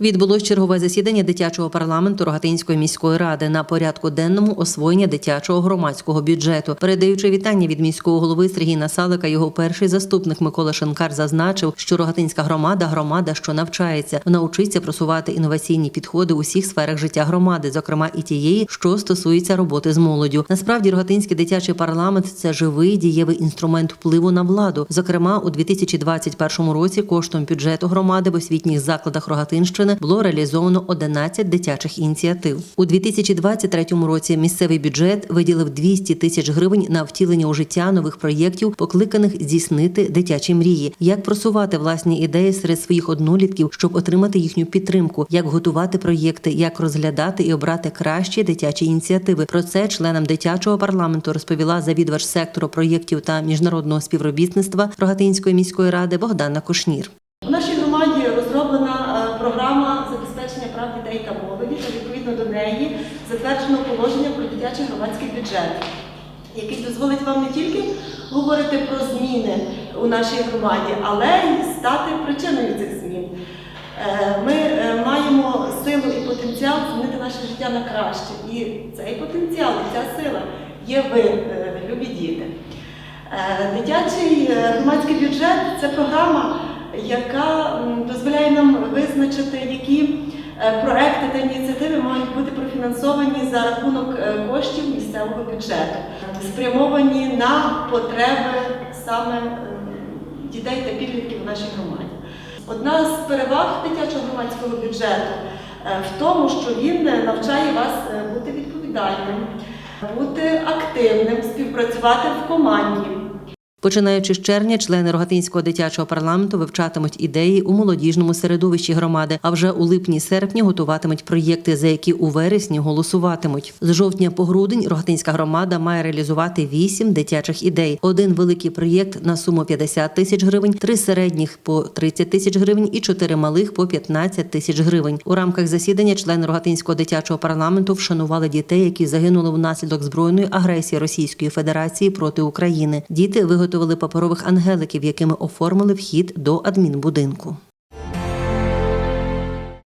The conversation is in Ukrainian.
Відбулось чергове засідання дитячого парламенту Рогатинської міської ради на порядку денному освоєння дитячого громадського бюджету. Передаючи вітання від міського голови Сергія Насалика, його перший заступник Микола Шинкар зазначив, що Рогатинська громада громада, що навчається, вона учиться просувати інноваційні підходи у всіх сферах життя громади, зокрема і тієї, що стосується роботи з молоддю. Насправді, Рогатинський дитячий парламент це живий дієвий інструмент впливу на владу. Зокрема, у 2021 році коштом бюджету громади в освітніх закладах Рогатинщини було реалізовано 11 дитячих ініціатив. У 2023 році місцевий бюджет виділив 200 тисяч гривень на втілення у життя нових проєктів, покликаних здійснити дитячі мрії, як просувати власні ідеї серед своїх однолітків, щоб отримати їхню підтримку, як готувати проєкти, як розглядати і обрати кращі дитячі ініціативи. Про це членам дитячого парламенту розповіла завідувач сектору проєктів та міжнародного співробітництва Рогатинської міської ради Богдана Кушнір. У нашій громаді розроблена е, програма забезпечення прав дітей та молоді, та відповідно до неї затверджено положення про дитячий громадський бюджет, який дозволить вам не тільки говорити про зміни у нашій громаді, але й стати причиною цих змін. Е, Ми е, маємо силу і потенціал змінити наше життя на краще. І цей потенціал, і ця сила є ви, е, любі діти. Дитячий громадський бюджет це програма, яка дозволяє нам визначити, які проекти та ініціативи мають бути профінансовані за рахунок е, коштів місцевого бюджету, спрямовані на потреби саме е, дітей та підлітків в нашій громаді. Одна з переваг дитячого громадського бюджету е, в тому, що він е, навчає вас е, бути відповідальним, бути активним, співпрацювати в команді. Починаючи з червня, члени Рогатинського дитячого парламенту вивчатимуть ідеї у молодіжному середовищі громади. А вже у липні-серпні готуватимуть проєкти, за які у вересні голосуватимуть. З жовтня по грудень Рогатинська громада має реалізувати вісім дитячих ідей. Один великий проєкт на суму 50 тисяч гривень, три середніх по 30 тисяч гривень і чотири малих по 15 тисяч гривень. У рамках засідання члени Рогатинського дитячого парламенту вшанували дітей, які загинули внаслідок збройної агресії Російської Федерації проти України. Діти виготовили паперових ангеликів, якими оформили вхід до адмінбудинку.